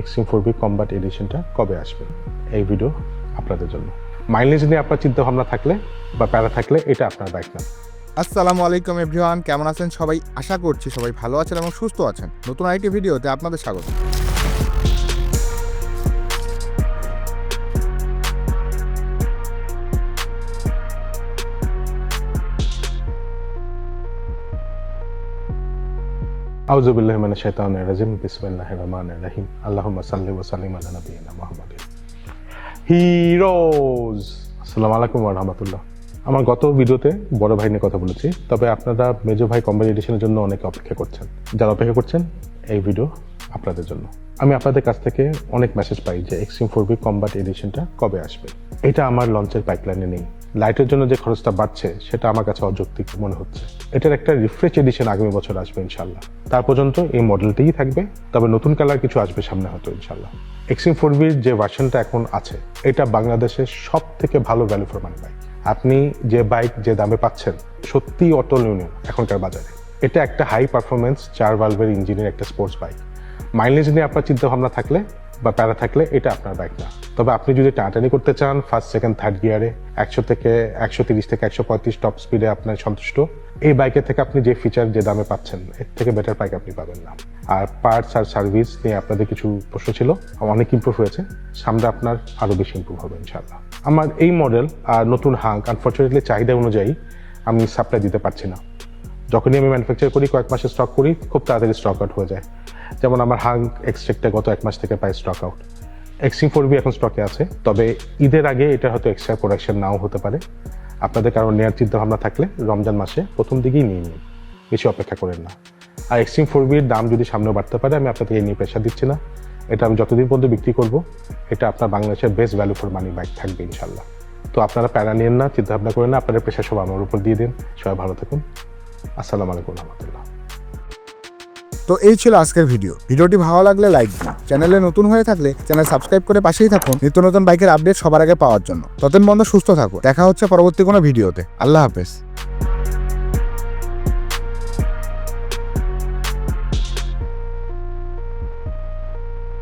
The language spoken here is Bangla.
এক্সট্রিম ফোর বি কম্বাট এডিশনটা কবে আসবে? এই ভিডিও আপনাদের জন্য। মাইলেজ নিয়ে আপনার চিন্তা ভাবনা থাকলে বা প্যারা থাকলে এটা আপনার বাইক না আসসালামু আলাইকুম এভরিওয়ান কেমন আছেন সবাই? আশা করছি সবাই ভালো আছেন এবং সুস্থ আছেন। নতুন আরেকটি ভিডিওতে আপনাদের স্বাগত। শৈতান রহিম আল্লাহুম্মা সাল্লি ওয়া সাল্লিম আলা নবিয়িনা মুহাম্মাদিন হিরোজ আসসালামু আলাইকুম আমার গত ভিডিওতে বড় ভাই নিয়ে কথা বলেছি। তবে আপনারা মেজো ভাই কম্বাইন এডিশনের জন্য অনেকে অপেক্ষা করছেন। যারা অপেক্ষা করছেন, এই ভিডিও আপনাদের জন্য। আমি আপনাদের কাছ থেকে অনেক মেসেজ পাই যে এক্সট্রিম ফোর বি কম্বাট এডিশনটা কবে আসবে। এটা আমার লঞ্চের পাইপলাইনে নেই। লাইটের জন্য যে খরচটা বাড়ছে, সেটা আমার কাছে অযৌক্তিক মনে হচ্ছে। এটার একটা রিফ্রেশ এডিশন আগামী বছর আসবে ইনশাল্লাহ তার পর্যন্ত এই মডেলটিই থাকবে, তবে নতুন কালার কিছু আসবে সামনে হয়তো ইনশাল্লাহ এক্সট্রিম ফোর বির যে ভার্সনটা এখন আছে, এটা বাংলাদেশের সব থেকে ভালো ভ্যালু ফর মানি বাইক আপনি যে বাইক যে দামে পাচ্ছেন, সত্যিই অতুলনীয় এখনকার বাজারে। এটা একটা হাই পারফরমেন্স চার ভালভের ইঞ্জিনের একটা স্পোর্টস বাইক মাইলেজ নিয়ে আপনার চিন্তা ভাবনা থাকলে বা প্যারা থাকলে এটা আপনার বাইক না। তবে আপনি যদি টানাটানি করতে চান ফার্স্ট সেকেন্ড থার্ড গিয়ারে একশো থেকে একশো তিরিশ থেকে একশো পঁয়ত্রিশ টপ স্পিডে আপনার সন্তুষ্ট। এই বাইকের থেকে আপনি যে ফিচার যে দামে পাচ্ছেন, এর থেকে বেটার বাইক আপনি পাবেন না। আর পার্টস আর সার্ভিস নিয়ে আপনাদের কিছু প্রশ্ন ছিল, অনেক ইম্প্রুভ হয়েছে। সামনে আপনার আরও বেশি ইম্প্রুভ হবে ইনশাল্লাহ আমার এই মডেল আর নতুন হাঙ্ক আনফর্চুনেটলি চাহিদা অনুযায়ী আমি সাপ্লাই দিতে পারছি না। যখনই আমি ম্যানুফ্যাকচার করি, কয়েক মাসের স্টক করি, খুব তাড়াতাড়ি স্টক আউট হয়ে যায়। যেমন আমার হাং এক্সট্রেকটা গত এক মাস থেকে প্রায় স্টক আউট এক্সিং ফোর বি এখন স্টকে আছে, তবে ঈদের আগে এটা হয়তো এক্সট্রা প্রোডাকশন নাও হতে পারে। আপনাদের কারণ নেওয়ার চিন্তা ভাবনা থাকলে রমজান মাসে প্রথম দিকেই নিয়ে নিন, বেশি অপেক্ষা করেন না। আর এক্সট্রিম ফোর বির দাম যদি সামনেও বাড়তে পারে, আমি আপনাদের এই নিয়ে প্রেশার দিচ্ছি না। এটা আমি যতদিন পর্যন্ত বিক্রি করব, এটা আপনার বাংলাদেশের best value for money bike থাকবে ইনশাল্লাহ তো আপনারা প্যারা নিন না চিন্তা ভাবনা করেন না, আপনাদের প্রেশার সব আমার উপর দিয়ে দিন। সবাই ভালো থাকুন। আসসালামু আলাইকুম রহমতুল্লাহ। তো এই ছিল আজকের ভিডিও। ভিডিওটি ভালো লাগলে লাইক দিন। চ্যানেলে নতুন হয়ে থাকলে চ্যানেল সাবস্ক্রাইব করে পাশেই থাকুন। নিত্য নতুন বাইকের আপডেট সবার আগে পাওয়ার জন্য। ততদিন বন্ধ সুস্থ থাকুন। দেখা হচ্ছে পরবর্তী কোনো ভিডিওতে। আল্লাহ হাফেজ।